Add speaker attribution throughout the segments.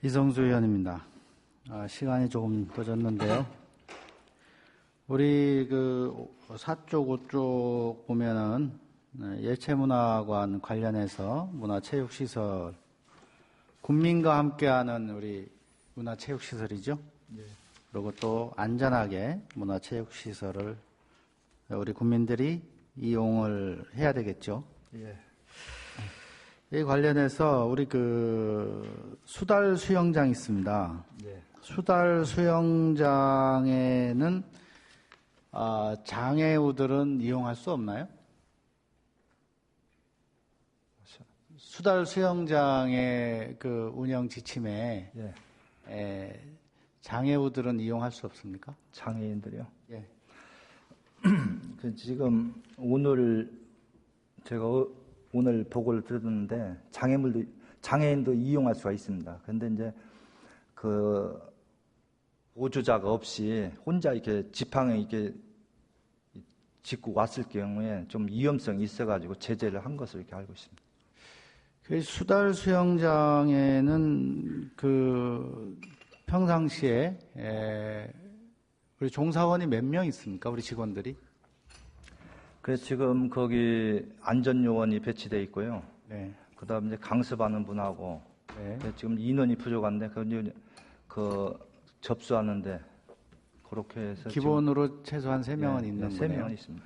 Speaker 1: 이성수 의원입니다. 아, 시간이 조금 늦었는데요. 우리 그 사쪽 오쪽 보면은 네, 예체문화관 관련해서 문화체육시설 국민과 함께하는 우리 문화체육시설이죠.
Speaker 2: 예.
Speaker 1: 그리고 또 안전하게 문화체육시설을 우리 국민들이 이용을 해야 되겠죠.
Speaker 2: 예.
Speaker 1: 이 관련해서 우리 그 수달 수영장 있습니다.
Speaker 2: 예.
Speaker 1: 수달 수영장에는 아, 장애우들은 이용할 수 없나요? 수달 수영장의 그 운영 지침에
Speaker 2: 예.
Speaker 1: 에, 장애우들은 이용할 수 없습니까?
Speaker 2: 장애인들이요.
Speaker 1: 예.
Speaker 2: 그 지금 오늘 제가 어- 오늘 보고를 들었는데 장애물도 장애인도 이용할 수가 있습니다. 그런데 이제 그 보조자가 없이 혼자 이렇게 지팡이 이렇게 짚고 왔을 경우에 좀 위험성이 있어가지고 제재를 한 것으로 이렇게 알고 있습니다.
Speaker 1: 그 수달 수영장에는 그 평상시에 에, 우리 종사원이 몇 명 있습니까? 우리 직원들이?
Speaker 2: 그래서 지금 거기 안전요원이 배치돼 있고요.
Speaker 1: 네.
Speaker 2: 그다음 이제 강습하는 분하고
Speaker 1: 네.
Speaker 2: 네, 지금 인원이 부족한데 그, 그 접수하는데 그렇게 해서
Speaker 1: 기본으로 최소한 세 명은
Speaker 2: 네,
Speaker 1: 있는
Speaker 2: 네, 세. 명은 있습니다.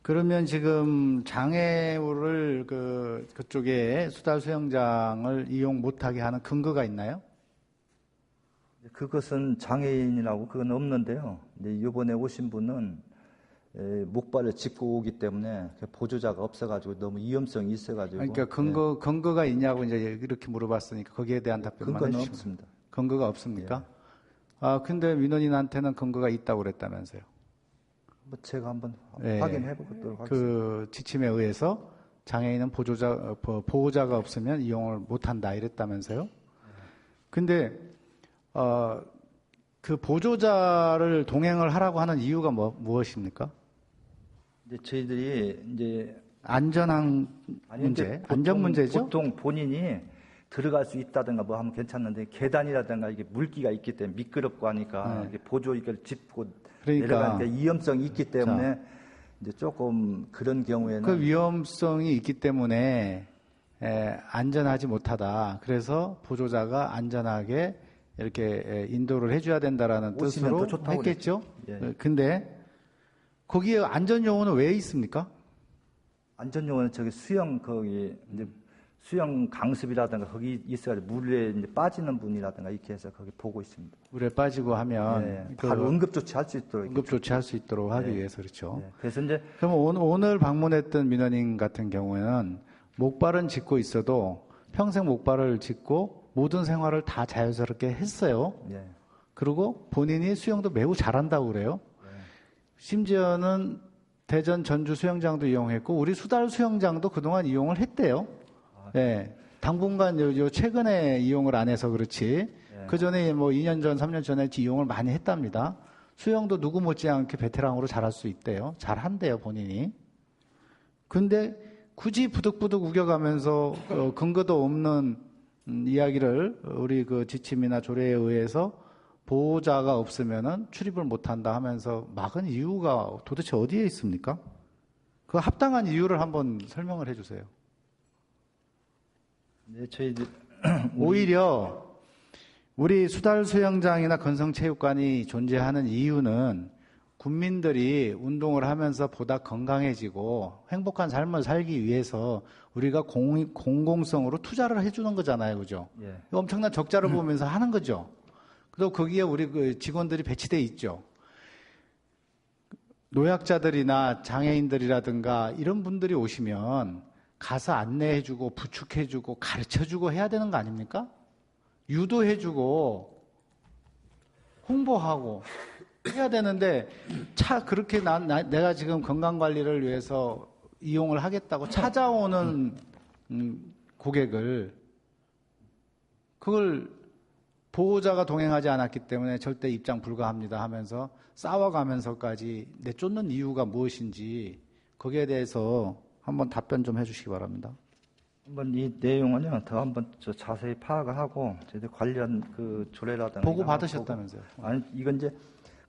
Speaker 1: 그러면 지금 장애우를 그 그쪽에 수달 수영장을 이용 못하게 하는 근거가 있나요?
Speaker 2: 그것은 장애인이라고 그건 없는데요. 이번에 오신 분은 에, 목발을 짚고 오기 때문에 그 보조자가 없어가지고 너무 위험성이 있어가지고
Speaker 1: 그러니까 근거 근거가 있냐고 이제 이렇게 물어봤으니까 거기에 대한
Speaker 2: 네,
Speaker 1: 답변만
Speaker 2: 근거는. 없습니다.
Speaker 1: 근거가 없습니까? 아 근데 민원인한테는 근거가 있다고 그랬다면서요?
Speaker 2: 뭐 제가 한번
Speaker 1: 네.
Speaker 2: 확인해 보도록 하겠습니다.
Speaker 1: 그 지침에 의해서 장애인은 보조자 보호자가 없으면 이용을 못한다 이랬다면서요? 근데 어, 그 보조자를 동행을 하라고 하는 이유가 뭐, 무엇입니까?
Speaker 2: 이제 저희들이 이제
Speaker 1: 안전한
Speaker 2: 아니,
Speaker 1: 문제,
Speaker 2: 보통-
Speaker 1: 안전 문제죠.
Speaker 2: 보통 본인이 들어갈 수 있다든가 뭐 하면 괜찮는데 계단이라든가 이게 물기가 있기 때문에 미끄럽고 하니까
Speaker 1: 네.
Speaker 2: 보조 이걸 짚고
Speaker 1: 그러니까
Speaker 2: 내려가는데 위험성이 있기 때문에 이제 조금 그런 경우에는
Speaker 1: 그 위험성이 있기 때문에 에, 안전하지 못하다. 그래서 보조자가 안전하게 이렇게 에, 인도를 해줘야 된다라는 뜻으로 했겠죠.
Speaker 2: 예.
Speaker 1: 어, 근데 거기에 안전 요원은 왜 있습니까?
Speaker 2: 안전요원은 저기 수영 거기 이제 수영 강습이라든가 거기 있어야 물에 이제 빠지는 분이라든가 이렇게 해서 거기 보고 있습니다.
Speaker 1: 물에 빠지고 하면
Speaker 2: 예,
Speaker 1: 그
Speaker 2: 바로 응급 조치할 수 있도록.
Speaker 1: 응급 조치할 수 있도록 하기
Speaker 2: 네.
Speaker 1: 위해서 그렇죠.
Speaker 2: 예, 그래서 이제
Speaker 1: 그럼 오- 오늘 방문했던 민원인 같은 경우에는 목발은 짚고 있어도 평생 목발을 짚고 모든 생활을 다 자연스럽게 했어요.
Speaker 2: 예,
Speaker 1: 그리고 본인이 수영도 매우 잘한다고 그래요. 심지어는 대전 전주 수영장도 이용했고 우리 수달 수영장도 그동안 이용을 했대요. 예. 당분간 요, 요 최근에 이용을 안 해서 그렇지.
Speaker 2: 예.
Speaker 1: 그 전에 뭐 2년 전, 3년 전에 이용을 많이 했답니다. 수영도 누구 못지않게 베테랑으로 잘할 수 있대요. 잘 한대요, 본인이. 근데 굳이 부득부득 우겨가면서 어, 근거도 없는 음, 이야기를 우리 그 지침이나 조례에 의해서 보호자가 없으면은 출입을 못한다 하면서 막은 이유가 도대체 어디에 있습니까? 그 합당한 이유를 한번 설명을 해주세요.
Speaker 2: 이제 저희들
Speaker 1: 오히려 우리 수달 수영장이나 건성체육관이 존재하는 이유는 국민들이 운동을 하면서 보다 건강해지고 행복한 삶을 살기 위해서 우리가 공, 공공성으로 투자를 해주는 거잖아요. 그죠?
Speaker 2: 예,
Speaker 1: 엄청난 적자를 보면서 하는 거죠. 그리고 거기에 우리 그 직원들이 배치돼 있죠. 노약자들이나 장애인들이라든가 이런 분들이 오시면 가서 안내해주고 부축해주고 가르쳐주고 해야 되는 거 아닙니까? 유도해주고 홍보하고 해야 되는데 차 그렇게 난 나- 내가 지금 건강 관리를 위해서 이용을 하겠다고 찾아오는 음, 고객을 그걸 보호자가 동행하지 않았기 때문에 절대 입장 불가합니다 하면서 싸워가면서까지 내쫓는 이유가 무엇인지 거기에 대해서 한번 답변 좀 해주시기 바랍니다.
Speaker 2: 한번 이 내용은요 더 한번 저 자세히 파악을 하고 저희들 관련 그 조례라든가
Speaker 1: 보고 받으셨다면서요?
Speaker 2: 아니 이건 이제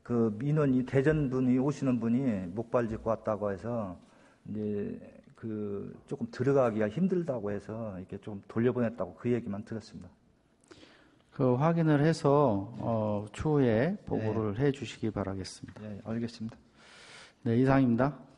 Speaker 2: 그 민원이 대전 분이 오시는 분이 목발 짚고 왔다고 해서 이제 그 조금 들어가기가 힘들다고 해서 이렇게 좀 돌려보냈다고 그 얘기만 들었습니다.
Speaker 1: 그 확인을 해서 어, 추후에 보고를 해 주시기 바라겠습니다.
Speaker 2: 예, 알겠습니다.
Speaker 1: 네, 이상입니다.